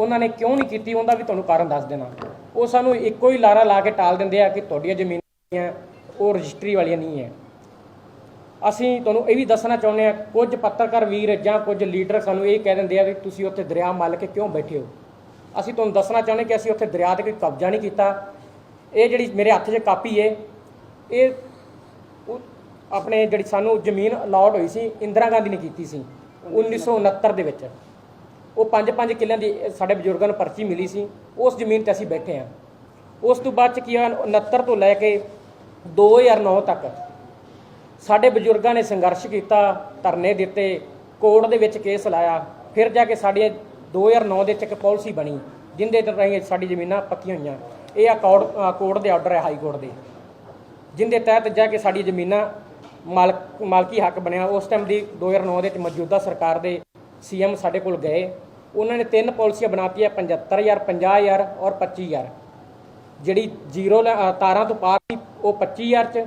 ਉਹਨਾਂ ਨੇ ਕਿਉਂ ਨਹੀਂ ਕੀਤੀ? ਉਹਦਾ ਵੀ ਤੁਹਾਨੂੰ ਕਾਰਨ ਦੱਸ ਦੇਣਾ। ਉਹ ਸਾਨੂੰ ਇੱਕੋ ਹੀ ਲਾਰਾ ਲਾ ਕੇ ਟਾਲ ਦਿੰਦੇ ਆ ਕਿ ਤੁਹਾਡੀਆਂ ਜ਼ਮੀਨਾਂ ਉਹ ਰਜਿਸਟਰੀ ਵਾਲੀਆਂ ਨਹੀਂ ਹੈ। ਅਸੀਂ ਤੁਹਾਨੂੰ ਇਹ ਵੀ ਦੱਸਣਾ ਚਾਹੁੰਦੇ ਆ ਕੁਝ ਪੱਤਰਕਾਰ ਵੀਰ ਜਾਂ ਕੁਝ ਲੀਡਰ ਸਾਨੂੰ ਇਹ ਕਹਿ ਦਿੰਦੇ ਆ ਵੀ ਤੁਸੀਂ ਉੱਥੇ ਦਰਿਆ ਮੱਲ ਕੇ ਕਿਉਂ ਬੈਠੇ ਹੋ? ਅਸੀਂ ਤੁਹਾਨੂੰ ਦੱਸਣਾ ਚਾਹੁੰਦੇ ਕਿ ਅਸੀਂ ਉੱਥੇ ਦਰਿਆ ਤੇ ਕੋਈ ਕਬਜ਼ਾ ਨਹੀਂ ਕੀਤਾ। ਇਹ ਜਿਹੜੀ ਮੇਰੇ ਹੱਥ 'ਚ ਕਾਪੀ ਹੈ ਇਹ ਉਹ ਆਪਣੇ ਜਿਹੜੀ ਸਾਨੂੰ ਜ਼ਮੀਨ ਅਲਾਟ ਹੋਈ ਸੀ ਇੰਦਰਾ ਗਾਂਧੀ ਨੇ ਕੀਤੀ ਸੀ 1969 ਦੇ ਵਿੱਚ। ਉਹ ਪੰਜ ਪੰਜ ਕਿੱਲਿਆਂ ਦੀ ਸਾਡੇ ਬਜ਼ੁਰਗਾਂ ਨੂੰ ਪਰਚੀ ਮਿਲੀ ਸੀ। ਉਸ ਜ਼ਮੀਨ ਤੇ ਅਸੀਂ ਬੈਠੇ ਹਾਂ। ਉਸ ਤੋਂ ਬਾਅਦ ਚ ਕੀ ਹੋਇਆ 69 ਤੋਂ ਲੈ ਕੇ 2009 ਤੱਕ ਸਾਡੇ ਬਜ਼ੁਰਗਾਂ ਨੇ ਸੰਘਰਸ਼ ਕੀਤਾ, ਧਰਨੇ ਦਿੱਤੇ, ਕੋਰਟ ਦੇ ਵਿੱਚ ਕੇਸ ਲਾਇਆ। ਫਿਰ ਜਾ ਕੇ ਸਾਡੀ 2009 ਦੇ ਵਿੱਚ ਇੱਕ ਪਾਲਿਸੀ ਬਣੀ, ਜਿੰਦੇ ਰਾਹੀਂ ਸਾਡੀ ਜ਼ਮੀਨਾਂ ਪੱਕੀਆਂ ਹੋਈਆਂ। ਇਹ ਆ ਕੋਰਟ ਕੋਰਟ ਦੇ ਆਰਡਰ ਹੈ ਹਾਈ ਕੋਰਟ ਦੇ। ਜਿੰਦੇ ਤਹਿਤ ਜਾ ਕੇ ਸਾਡੀ ਜ਼ਮੀਨਾਂ ਮਾਲਕ, ਮਾਲਕੀ ਹੱਕ ਬਣਿਆ। ਉਸ ਟਾਈਮ ਦੀ 2009 ਦੇ ਵਿੱਚ ਮੌਜੂਦਾ ਸਰਕਾਰ ਦੇ ਸੀਐਮ ਸਾਡੇ ਕੋਲ ਗਏ। ਉਹਨਾਂ ਨੇ ਤਿੰਨ ਪਾਲਿਸੀਆਂ ਬਣਾਤੀਆਂ 75000 50000 ਔਰ 25000 ਜਿਹੜੀ ਜ਼ੀਰੋ ਲ- ਤਾਰਾਂ ਤੋਂ ਪਾਰ ਸੀ, ਉਹ 25000 ਚ,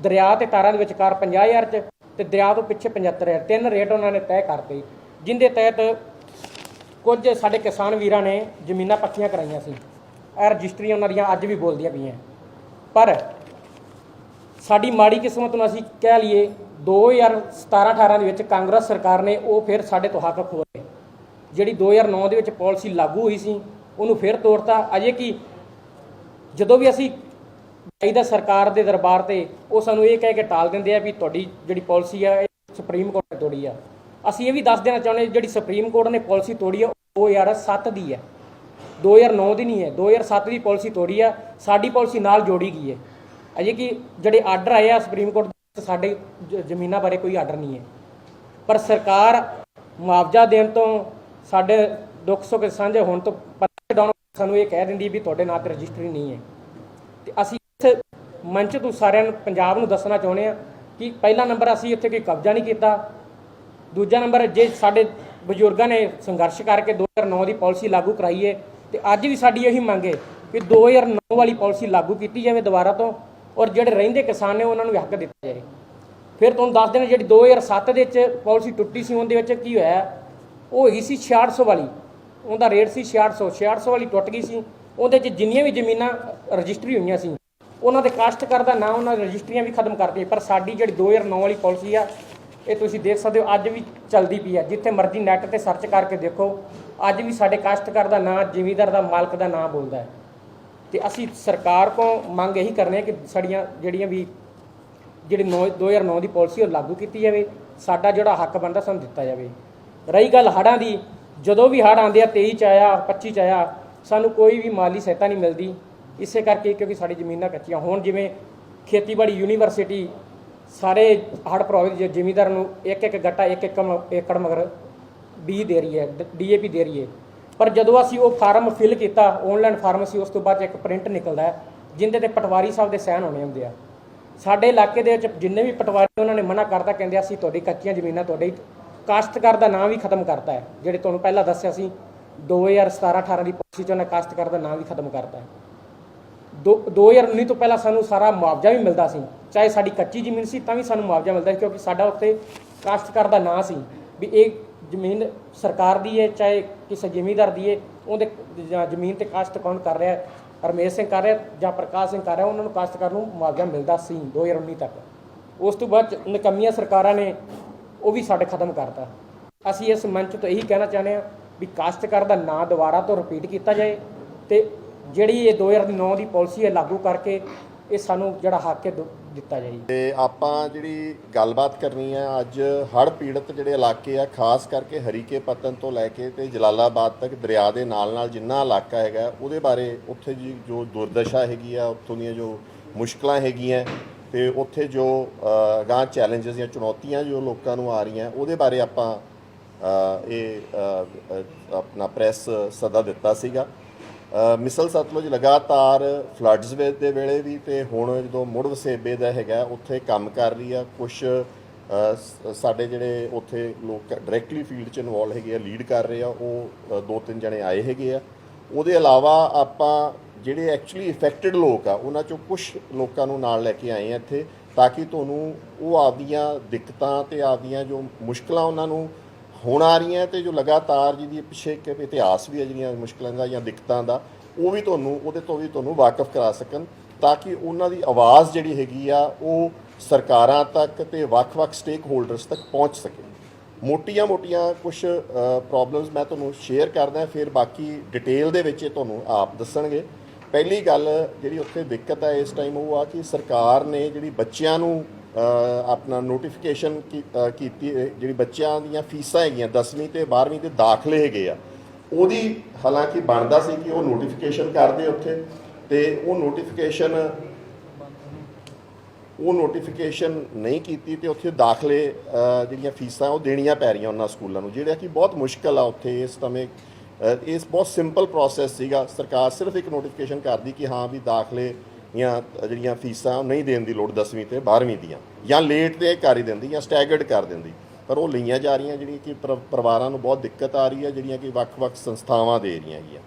ਦਰਿਆ ਤੇ ਤਾਰਾਂ ਦੇ ਵਿਚਕਾਰ 50000 ਚ ਤੇ ਦਰਿਆ ਤੋਂ ਪਿੱਛੇ 75000 ਤਿੰਨ ਰੇਟ ਉਹਨਾਂ ਨੇ ਤੈਅ ਕਰਤੇ। ਜਿੰਦੇ ਤਹਿਤ ਕੁਝ ਸਾਡੇ ਕਿਸਾਨ ਵੀਰਾਂ ਨੇ ਜ਼ਮੀਨਾਂ ਪੱਕੀਆਂ ਕਰਾਈਆਂ ਸੀ। ਇਹ ਰਜਿਸਟਰੀਆਂ ਉਹਨਾਂ ਦੀਆਂ ਅੱਜ ਵੀ ਬੋਲਦੀਆਂ ਪਈਆਂ। ਪਰ ਸਾਡੀ ਮਾੜੀ ਕਿਸਮਤ ਨੂੰ ਅਸੀਂ ਕਹਿ ਲਈਏ 2017-18 ਦੇ ਵਿੱਚ ਕਾਂਗਰਸ ਸਰਕਾਰ ਨੇ ਉਹ ਫਿਰ ਸਾਡੇ ਤੋਂ ਹੱਕ ਖੋਏ ਜਿਹੜੀ 2009 ਦੇ ਵਿੱਚ ਪਾਲਿਸੀ ਲਾਗੂ ਹੋਈ ਸੀ, ਉਹਨੂੰ ਫਿਰ ਤੋੜਤਾ। ਅਜੇ ਕਿ ਜਦੋਂ ਵੀ ਅਸੀਂ ਚਾਹੀਦਾ ਸਰਕਾਰ ਦੇ ਦਰਬਾਰ ਤੇ, ਉਹ ਸਾਨੂੰ ਇਹ ਕਹਿ ਕੇ ਟਾਲ ਦਿੰਦੇ ਆ ਵੀ ਤੁਹਾਡੀ ਜਿਹੜੀ ਪਾਲਿਸੀ ਆ, ਇਹ ਸੁਪਰੀਮ ਕੋਰਟ ਨੇ ਤੋੜੀ ਆ। ਅਸੀਂ ਇਹ ਵੀ ਦੱਸ ਦੇਣਾ ਚਾਹੁੰਦੇ ਜਿਹੜੀ ਸੁਪਰੀਮ ਕੋਰਟ ਨੇ ਪਾਲਿਸੀ ਤੋੜੀ ਆ, ਉਹ 2007 ਦੀ ਹੈ 2009 ਦੀ ਨਹੀਂ ਹੈ 2007 ਦੀ ਪਾਲਿਸੀ ਤੋੜੀ ਆ, ਸਾਡੀ ਪਾਲਿਸੀ ਨਾਲ ਜੋੜੀ ਗਈ ਹੈ। ਅਜੇ ਕਿ ਜਿਹੜੇ ਆਰਡਰ ਆਏ ਆ ਸੁਪਰੀਮ ਕੋਰਟ ਦੇ, ਸਾਡੇ ਜ- ਜ਼ਮੀਨਾਂ ਬਾਰੇ ਕੋਈ ਆਰਡਰ ਨਹੀਂ ਹੈ। ਪਰ ਸਰਕਾਰ ਮੁਆਵਜ਼ਾ ਦੇਣ ਤੋਂ ਸਾਡੇ ਦੁੱਖ ਸੁੱਖ ਸਾਂਝੇ ਹੋਣ ਤੋਂ ਪਤਾ ਡਾਊਨ ਸਾਨੂੰ ਇਹ ਕਹਿ ਦਿੰਦੀ ਵੀ ਤੁਹਾਡੇ ਨਾਂ ਤੇ ਰਜਿਸਟਰੀ ਨਹੀਂ ਹੈ। ਤੇ ਅਸੀਂ ਇਸ ਮੰਚ ਤੋਂ ਸਾਰਿਆਂ ਨੂੰ ਪੰਜਾਬ ਨੂੰ ਦੱਸਣਾ ਚਾਹੁੰਦੇ ਆ ਕਿ ਪਹਿਲਾ ਨੰਬਰ ਅਸੀਂ ਇੱਥੇ ਕੋਈ ਕਬਜ਼ਾ ਨਹੀਂ ਕੀਤਾ। ਦੂਜਾ ਨੰਬਰ ਜੇ ਸਾਡੇ ਬਜ਼ੁਰਗਾਂ ਨੇ ਸੰਘਰਸ਼ ਕਰਕੇ 2009 ਦੀ ਪਾਲਿਸੀ ਲਾਗੂ ਕਰਾਈ ਹੈ ਤੇ ਅੱਜ ਵੀ ਸਾਡੀ ਇਹੀ ਮੰਗ ਹੈ ਕਿ 2009 ਵਾਲੀ ਪਾਲਿਸੀ ਲਾਗੂ ਕੀਤੀ ਜਾਵੇ ਦੁਬਾਰਾ ਤੋਂ ਔਰ ਜਿਹੜੇ ਰਹਿੰਦੇ ਕਿਸਾਨ ਨੇ ਉਹਨਾਂ ਨੂੰ ਵੀ ਹੱਕ ਦਿੱਤਾ ਜਾਏ। ਫਿਰ ਤੁਹਾਨੂੰ ਦੱਸ ਦੇਣਾ ਜਿਹੜੀ 2007 ਦੇ ਵਿੱਚ ਪਾਲਿਸੀ ਟੁੱਟੀ ਸੀ ਉਹਦੇ ਵਿੱਚ ਕੀ ਹੋਇਆ। ਉਹ ਹੈਗੀ ਸੀ 6600 ਵਾਲੀ। ਉਹਦਾ ਰੇਟ ਸੀ 6600 6600 ਵਾਲੀ ਟੁੱਟ ਗਈ ਸੀ। ਉਹਦੇ 'ਚ ਜਿੰਨੀਆਂ ਵੀ ਜ਼ਮੀਨਾਂ ਰਜਿਸਟਰੀ ਹੋਈਆਂ ਸੀ, ਉਹਨਾਂ ਦੇ ਕਾਸ਼ਤਕਾਰ ਦਾ ਨਾਂ, ਉਹਨਾਂ ਰਜਿਸਟਰੀਆਂ ਵੀ ਖਤਮ ਕਰਤੀਆਂ ਪਰ ਸਾਡੀ ਜਿਹੜੀ 2009 ਵਾਲੀ ਪਾਲਿਸੀ ਆ, ਇਹ ਤੁਸੀਂ ਦੇਖ ਸਕਦੇ ਹੋ, ਅੱਜ ਵੀ ਚੱਲਦੀ ਪਈ ਆ। ਜਿੱਥੇ ਮਰਜ਼ੀ ਨੈੱਟ ਤੇ ਸਰਚ ਕਰਕੇ ਦੇਖੋ, ਅੱਜ ਵੀ ਸਾਡੇ ਕਾਸ਼ਤਕਾਰ ਦਾ ਨਾਂ, ਜ਼ਿਮੀਂਦਾਰ ਦਾ ਮਾਲਕ ਦਾ ਨਾਂ ਬੋਲਦਾ ਹੈ। ਤੇ ਅਸੀਂ ਸਰਕਾਰ ਕੋ ਮੰਗ ਇਹੀ ਕਰਨੇ ਆ ਕਿ ਸਾਡੀਆਂ ਜਿਹੜੀਆਂ ਵੀ, ਜਿਹੜੀ ਨੌ 2009 ਦੀ ਪਾਲਿਸੀ ਉਹ ਲਾਗੂ ਕੀਤੀ ਜਾਵੇ। ਸਾਡਾ ਜਿਹੜਾ ਹੱਕ ਬਣਦਾ, ਸਾਨੂੰ ਦਿੱਤਾ ਜਾਵੇ। ਰਹੀ ਗੱਲ ਹੜ੍ਹਾਂ ਦੀ, ਜਦੋਂ ਵੀ ਹੜ੍ਹ ਆਉਂਦੇ ਆ 23 ਚ ਆਇਆ 25 ਚ ਆਇਆ, ਸਾਨੂੰ ਕੋਈ ਵੀ ਮਾਲੀ ਸਹਾਇਤਾ ਨਹੀਂ ਮਿਲਦੀ। ਇਸੇ ਕਰਕੇ ਕਿਉਂਕਿ ਸਾਡੀ ਜ਼ਮੀਨਾਂ ਕੱਚੀਆਂ। ਹੁਣ ਜਿਵੇਂ ਖੇਤੀਬਾੜੀ ਯੂਨੀਵਰਸਿਟੀ, ਸਾਰੇ ਹੜ੍ਹ ਪ੍ਰਭਾਵਿਤ ਜ- ਨੂੰ ਇੱਕ ਇੱਕ ਗੱਟਾ, ਇੱਕ ਇੱਕ ਮ- ਏਕੜ ਮਗਰ ਬੀ ਦੇ ਰਹੀ ਹੈ ਡੀਏਪੀ ਦੇ ਰਹੀ ਹੈ। ਪਰ ਜਦੋਂ ਅਸੀਂ ਉਹ ਫਾਰਮ ਫਿਲ ਕੀਤਾ ਆਨਲਾਈਨ ਫਾਰਮ ਸੀ, ਉਸ ਤੋਂ ਬਾਅਦ ਇੱਕ ਪ੍ਰਿੰਟ ਨਿਕਲਦਾ ਹੈ, ਜਿੰਦੇ ਤੇ ਪਟਵਾਰੀ ਸਾਹਿਬ ਦੇ ਸਾਈਨ ਹੋਣੇ ਹੁੰਦੇ ਆ। ਸਾਡੇ ਇਲਾਕੇ ਦੇ ਵਿੱਚ ਜਿੰਨੇ ਵੀ ਪਟਵਾਰੀ ਉਹਨਾਂ ਨੇ ਮਨਾ ਕਰਤਾ, ਕਹਿੰਦੇ ਅਸੀਂ ਤੁਹਾਡੀ ਕੱਚੀਆਂ ਜ਼ਮੀਨਾਂ, ਤੁਹਾਡੇ ਕਾਸ਼ਤਕਾਰ ਦਾ ਨਾਂ ਵੀ ਖਤਮ ਕਰਤਾ ਹੈ, ਜਿਹੜੇ ਤੁਹਾਨੂੰ ਪਹਿਲਾਂ ਦੱਸਿਆ ਸੀ 2017-18 ਦੀ ਪਾਲਿਸੀ 'ਚ ਉਹਨਾਂ ਕਾਸ਼ਤਕਾਰ ਦਾ ਨਾਂ ਵੀ ਖਤਮ ਕਰਤਾ ਹੈ। ਦੋ- 2019 ਤੋਂ ਪਹਿਲਾਂ ਸਾਨੂੰ ਸਾਰਾ ਮੁਆਵਜ਼ਾ ਵੀ ਮਿਲਦਾ ਸੀ, ਚਾਹੇ ਸਾਡੀ ਕੱਚੀ ਜ਼ਮੀਨ ਸੀ, ਤਾਂ ਵੀ ਸਾਨੂੰ ਮੁਆਵਜ਼ਾ ਮਿਲਦਾ ਸੀ, ਕਿਉਂਕਿ ਸਾਡਾ ਉੱਤੇ ਕਾਸ਼ਤਕਾਰ ਦਾ ਨਾਂ ਸੀ ਵੀ ਇਹ ਜ਼ਮੀਨ ਸਰਕਾਰ ਦੀ ਹੈ, ਚਾਹੇ ਕਿਸੇ ਜ਼ਿਮੀਂਦਾਰ ਦੀ ਹੈ, ਉਹਦੇ ਜਾਂ ਜ਼ਮੀਨ ਤੇ ਕਾਸ਼ਤ ਕੌਣ ਕਰ ਰਿਹਾ ਹੈ ਰਮੇਸ਼ ਸਿੰਘ ਕਰ ਰਿਹਾ ਜਾਂ ਪ੍ਰਕਾਸ਼ ਸਿੰਘ ਕਰ ਰਿਹਾ, ਉਹਨਾਂ ਨੂੰ ਕਾਸ਼ਤਕਾਰ ਨੂੰ ਮੁਆਵਜ਼ਾ ਮਿਲਦਾ ਸੀ 2019 ਤੱਕ। ਉਸ ਤੋਂ ਬਾਅਦ 'ਚ ਨਿਕੰਮੀਆਂ ਸਰਕਾਰਾਂ ਨੇ ਉਹ ਵੀ ਸਾਡੇ ਖਤਮ ਕਰਤਾ। ਅਸੀਂ ਇਸ ਮੰਚ ਤੋਂ ਇਹੀ ਕਹਿਣਾ ਚਾਹੁੰਦੇ ਹਾਂ ਵੀ ਕਾਸ਼ਤਕਾਰ ਦਾ ਨਾਂ ਦੁਬਾਰਾ ਤੋਂ ਰਿਪੀਟ ਕੀਤਾ ਜਾਏ ਤੇ ਜਿਹੜੀ ਇਹ 2009 ਦੀ ਪਾਲਿਸੀ ਹੈ ਲਾਗੂ ਕਰਕੇ ਇਹ ਸਾਨੂੰ ਜਿਹੜਾ ਹੱਕ ਹੈ ਦੁ- ਦਿੱਤਾ ਜਾਏ। ਤੇ ਆਪਾਂ ਜਿਹੜੀ ਗੱਲਬਾਤ ਕਰਨੀ ਹੈ, ਅੱਜ ਹੜ੍ਹ ਪੀੜਤ ਜਿਹੜੇ ਇਲਾਕੇ ਆ, ਖਾਸ ਕਰਕੇ ਹਰੀਕੇ ਪਤਨ ਤੋਂ ਲੈ ਕੇ ਤੇ ਜਲਾਲਾਬਾਦ ਤੱਕ ਦਰਿਆ ਦੇ ਨਾਲ ਨਾਲ ਜਿੰਨਾ ਇਲਾਕਾ ਹੈਗਾ, ਉਹਦੇ ਬਾਰੇ ਉੱਥੇ ਜੀ ਜੋ ਦੁਰਦਸ਼ਾ ਹੈਗੀ ਆ, ਉੱਥੋਂ ਦੀਆਂ ਜੋ ਮੁਸ਼ਕਲਾਂ ਹੈਗੀਆਂ ਤੇ ਉੱਥੇ ਜੋ ਅ, ਗਾਂ ਚੈਲੰਜਸ ਜਾਂ ਚੁਣੌਤੀਆਂ ਜੋ ਲੋਕਾਂ ਨੂੰ ਆ ਰਹੀਆਂ ਉਹਦੇ ਬਾਰੇ ਆਪਾਂ ਇਹ ਆਪਣਾ ਪ੍ਰੈਸ ਸੱਦਾ ਦਿੱਤਾ ਸੀਗਾ। ਮਿਸਲ ਸਤਲੁਜ ਲਗਾਤਾਰ ਫਲੱਡਸ ਵੇ ਦੇ ਵੇਲੇ ਵੀ ਤੇ ਹੁਣ ਜਦੋਂ ਮੁੜ ਵਸੇਬੇ ਦਾ ਹੈਗਾ ਉੱਥੇ ਕੰਮ ਕਰ ਰਹੀ ਆ। ਕੁਝ ਸਾਡੇ ਜਿਹੜੇ ਉੱਥੇ ਲੋਕ ਡਾਇਰੈਕਟਲੀ ਫੀਲਡ 'ਚ ਇਨਵੋਲ ਹੈਗੇ ਆ ਲੀਡ ਕਰ ਰਹੇ ਆ ਉਹ ਦੋ ਤਿੰਨ ਜਣੇ ਆਏ ਹੈਗੇ ਆ। ਉਹਦੇ ਇਲਾਵਾ ਆਪਾਂ ਜਿਹੜੇ ਐਕਚੁਅਲੀ ਇਫੈਕਟਡ ਲੋਕ ਆ, ਉਹਨਾਂ ਚੋਂ ਕੁਝ ਲੋਕਾਂ ਨੂੰ ਨਾਲ ਲੈ ਕੇ ਆਏ ਆ ਇੱਥੇ, ਤਾਂ ਕਿ ਤੁਹਾਨੂੰ ਉਹ ਆਪਦੀਆਂ ਦਿੱਕਤਾਂ ਤੇ ਆਪਦੀਆਂ ਜੋ ਮੁਸ਼ਕਲਾਂ ਉਹਨਾਂ ਨੂੰ ਹੁਣ ਆ ਰਹੀਆਂ ਤੇ ਜੋ ਲਗਾਤਾਰ ਜਿਹਦੀ ਪਿੱਛੇ ਇੱਕ ਇਤਿਹਾਸ ਵੀ ਹੈ ਜਿਹੜੀਆਂ ਮੁਸ਼ਕਲਾਂ ਦਾ ਜਾਂ ਦਿੱਕਤਾਂ ਦਾ, ਉਹ ਵੀ ਤੁਹਾਨੂੰ, ਉਹਦੇ ਤੋਂ ਵੀ ਤੁਹਾਨੂੰ ਵਾਕਿਫ ਕਰਾ ਸਕਣ, ਤਾਂ ਕਿ ਉਹਨਾਂ ਦੀ ਆਵਾਜ਼ ਜਿਹੜੀ ਹੈਗੀ ਆ, ਉਹ ਸਰਕਾਰਾਂ ਤੱਕ ਤੇ ਵੱਖ-ਵੱਖ ਸਟੇਕ ਹੋਲਡਰਸ ਤੱਕ ਪਹੁੰਚ ਸਕੇ। ਮੋਟੀਆਂ-ਮੋਟੀਆਂ ਕੁਝ ਪ੍ਰੋਬਲਮਸ ਮੈਂ ਤੁਹਾਨੂੰ ਸ਼ੇਅਰ ਕਰਦਾ, ਫਿਰ ਬਾਕੀ ਡਿਟੇਲ ਦੇ ਵਿੱਚ ਇਹ ਤੁਹਾਨੂੰ ਆਪ ਦੱਸਣਗੇ। ਪਹਿਲੀ ਗੱਲ ਜਿਹੜੀ ਉੱਥੇ ਦਿੱਕਤ ਆ ਇਸ ਟਾਈਮ ਉਹ ਆ ਕਿ ਸਰਕਾਰ ਨੇ ਜਿਹੜੀ ਬੱਚਿਆਂ ਨੂੰ ਆਪਣਾ ਨੋਟੀਫਿਕੇਸ਼ਨ ਕੀਤੀ ਜਿਹੜੀ ਬੱਚਿਆਂ ਦੀਆਂ ਫੀਸਾਂ ਹੈਗੀਆਂ 10ਵੀਂ ਤੇ 12ਵੀਂ ਦੇ ਦਾਖਲੇ ਹੈਗੇ ਆ, ਉਹਦੀ ਹਾਲਾਂਕਿ ਬਣਦਾ ਸੀ ਕਿ ਉਹ ਨੋਟੀਫਿਕੇਸ਼ਨ ਕਰਦੇ ਉੱਥੇ ਤੇ ਉਹ ਨੋਟੀਫਿਕੇਸ਼ਨ ਉਹ ਨੋਟੀਫਿਕੇਸ਼ਨ ਨਹੀਂ ਕੀਤੀ ਤੇ ਉੱਥੇ ਦਾਖਲੇ ਜਿਹੜੀਆਂ ਫੀਸਾਂ ਉਹ ਦੇਣੀਆਂ ਪੈ ਰਹੀਆਂ ਉਹਨਾਂ ਸਕੂਲਾਂ ਨੂੰ, ਜਿਹੜਾ ਕਿ ਬਹੁਤ ਮੁਸ਼ਕਲ ਆ ਉੱਥੇ ਇਸ ਸਮੇਂ ਇਸ ਬਹੁਤ ਸਿੰਪਲ ਪ੍ਰੋਸੈਸ ਸੀਗਾ। ਸਰਕਾਰ ਸਿਰਫ ਇੱਕ ਨੋਟੀਫਿਕੇਸ਼ਨ ਕਰਦੀ ਕਿ ਹਾਂ ਵੀ ਦਾਖਲੇ ਜਾਂ ਜਿਹੜੀਆਂ ਫੀਸਾਂ ਨਹੀਂ ਦੇਣ ਦੀ ਲੋੜ 10ਵੀਂ ਤੇ 12ਵੀਂ ਦੀਆਂ ਜਾਂ ਲੇਟ ਤੇ ਕਰ ਹੀ ਦਿੰਦੀ ਜਾਂ ਸਟੈਗਰਡ ਕਰ ਦਿੰਦੀ। ਪਰ ਉਹ ਲਈਆਂ ਜਾ ਰਹੀਆਂ ਜਿਹੜੀਆਂ ਕਿ ਪਰਿਵਾਰਾਂ ਨੂੰ ਬਹੁਤ ਦਿੱਕਤ ਆ ਰਹੀ ਹੈ, ਜਿਹੜੀਆਂ ਕਿ ਵੱਖ-ਵੱਖ ਸੰਸਥਾਵਾਂ ਦੇ ਰਹੀਆਂ ਹੈਗੀਆਂ।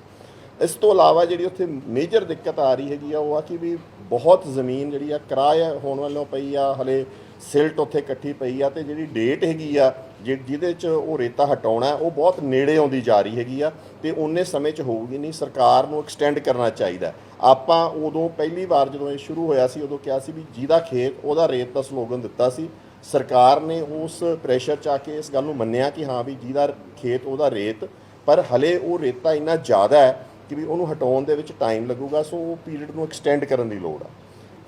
ਇਸ ਤੋਂ ਇਲਾਵਾ ਜਿਹੜੀ ਉੱਥੇ ਮੇਜਰ ਦਿੱਕਤ ਆ ਰਹੀ ਹੈਗੀ ਆ, ਉਹ ਆ ਕਿ ਵੀ ਬਹੁਤ ਜ਼ਮੀਨ ਜਿਹੜੀ ਆ ਕਿਰਾਏ ਹੋਣ ਵੱਲੋਂ ਪਈ ਆ, ਹਲੇ ਸਿਲਟ ਉੱਥੇ ਇਕੱਠੀ ਪਈ ਆ ਤੇ ਜਿਹੜੀ ਡੇਟ ਹੈਗੀ ਆ ਜਿ- ਜਿਹਦੇ 'ਚ ਉਹ ਰੇਤਾ ਹਟਾਉਣਾ, ਉਹ ਬਹੁਤ ਨੇੜੇ ਆਉਂਦੀ ਜਾ ਰਹੀ ਹੈਗੀ ਆ ਤੇ ਉਹਨੇ ਸਮੇਂ 'ਚ ਹੋਊਗੀ ਨਹੀਂ, ਸਰਕਾਰ ਨੂੰ ਐਕਸਟੈਂਡ ਕਰਨਾ ਚਾਹੀਦਾ। ਆਪਾਂ ਉਦੋਂ ਪਹਿਲੀ ਵਾਰ ਜਦੋਂ ਇਹ ਸ਼ੁਰੂ ਹੋਇਆ ਸੀ, ਉਦੋਂ ਕਿਹਾ ਸੀ ਵੀ ਜਿਹਦਾ ਖੇਤ, ਉਹਦਾ ਰੇਤ ਦਾ ਸਲੋਗਨ ਦਿੱਤਾ ਸੀ। ਸਰਕਾਰ ਨੇ ਉਸ ਪ੍ਰੈਸ਼ਰ 'ਚ ਆ ਕੇ ਇਸ ਗੱਲ ਨੂੰ ਮੰਨਿਆ ਕਿ ਹਾਂ ਵੀ ਜਿਹਦਾ ਖੇਤ, ਉਹਦਾ ਰੇਤ, ਪਰ ਹਲੇ ਉਹ ਰੇਤਾ ਇੰਨਾ ਜ਼ਿਆਦਾ ਹੈ ਕਿ ਵੀ ਉਹਨੂੰ ਹਟਾਉਣ ਦੇ ਵਿੱਚ ਟਾਈਮ ਲੱਗੂਗਾ, ਸੋ ਉਹ ਪੀਰੀਅਡ ਨੂੰ ਐਕਸਟੈਂਡ ਕਰਨ ਦੀ ਲੋੜ ਆ।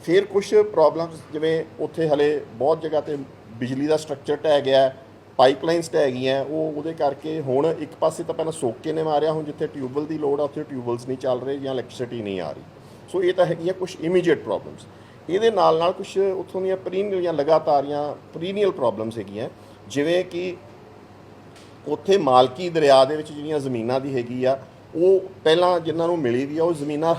ਫਿਰ ਕੁਝ ਪ੍ਰੋਬਲਮਸ ਜਿਵੇਂ ਉੱਥੇ ਹਲੇ ਬਹੁਤ ਜਗ੍ਹਾ ਤੇ ਬਿਜਲੀ ਦਾ ਸਟਰਕਚਰ ਢਹਿ ਗਿਆ ਪਾਈਪਲਾਈਨਸ ਢਹਿ ਗਈਆਂ, ਉਹ ਉਹਦੇ ਕਰਕੇ ਹੁਣ ਇੱਕ ਪਾਸੇ ਤਾਂ ਪਹਿਲਾਂ ਸੋਕੇ ਨੇ ਮਾਰਿਆ, ਹੁਣ ਜਿੱਥੇ ਟਿਊਬਵੈਲ ਦੀ ਲੋੜ ਆ, ਉੱਥੇ ਟਿਊਬਵੈਲਸ ਨਹੀਂ ਚੱਲ ਰਹੇ ਜਾਂ ਇਲੈਕਟ੍ਰਿਸਿਟੀ ਨਹੀਂ ਆ ਰਹੀ। ਸੋ ਇਹ ਤਾਂ ਹੈਗੀਆਂ ਕੁਝ ਇਮੀਡੀਏਟ ਪ੍ਰੋਬਲਮਸ ਇਹਦੇ ਨਾਲ ਨਾਲ ਕੁਝ ਉੱਥੋਂ ਦੀਆਂ ਪ੍ਰੀਨੀਅਲ ਜਾਂ ਲਗਾਤਾਰੀਆਂ ਪ੍ਰੀਨੀਅਲ ਪ੍ਰੋਬਲਮਸ ਹੈਗੀਆਂ, ਜਿਵੇਂ ਕਿ ਉੱਥੇ ਮਾਲਕੀ ਦਰਿਆ ਦੇ ਵਿੱਚ ਜਿਹੜੀਆਂ ਜ਼ਮੀਨਾਂ ਦੀ ਹੈਗੀ ਆ, ਉਹ ਪਹਿਲਾਂ ਜਿਨ੍ਹਾਂ ਨੂੰ ਮਿਲੀ ਵੀ ਆ, ਉਹ ਜ਼ਮੀਨਾਂ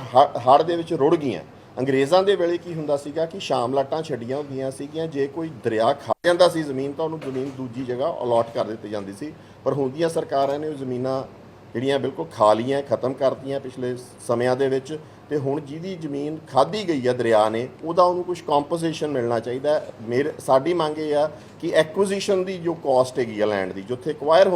ਹੜ੍ਹ ਦੇ ਵਿੱਚ ਰੁੜ ਗਈਆਂ। ਅੰਗਰੇਜ਼ਾਂ ਦੇ ਵੇਲੇ ਕੀ ਹੁੰਦਾ ਸੀਗਾ ਕਿ ਸ਼ਾਮ ਲਾਟਾਂ ਛੱਡੀਆਂ ਹੁੰਦੀਆਂ ਸੀਗੀਆਂ, ਜੇ ਕੋਈ ਦਰਿਆ ਖਾ ਜਾਂਦਾ ਸੀ, ਜ਼ਮੀਨ ਤਾਂ ਉਹਨੂੰ ਜ਼ਮੀਨ ਦੂਜੀ ਜਗ੍ਹਾ ਅਲਾਟ ਕਰ ਦਿੱਤੀ ਜਾਂਦੀ ਸੀ, ਪਰ ਹੁਣ ਦੀਆਂ ਸਰਕਾਰਾਂ ਨੇ ਉਹ ਜ਼ਮੀਨਾਂ ਜਿਹੜੀਆਂ ਬਿਲਕੁਲ ਖਾ ਖਾਲੀਆਂ ਖਤਮ ਕਰਤੀਆਂ ਪਿਛਲੇ ਸਮਿਆਂ ਦੇ ਵਿੱਚ ਤੇ ਹੁਣ ਜਿਹਦੀ ਜ਼ਮੀਨ ਖਾਦੀ ਗਈ ਆ ਦਰਿਆ ਨੇ, ਉਹਦਾ ਉਹਨੂੰ ਕੁਝ ਕੰਪਨਸੇਸ਼ਨ ਮਿਲਣਾ ਚਾਹੀਦਾ ਹੈ। ਮੇਰੇ, ਸਾਡੀ ਮੰਗ ਇਹ ਆ ਕਿ ਐਕੁਜੀਸ਼ਨ ਦੀ ਜੋ ਕਾਸਟ ਹੈਗੀ ਆ ਲੈਂਡ ਦੀ ਜਿੱਥੇ ਐਕਵਾਇਰ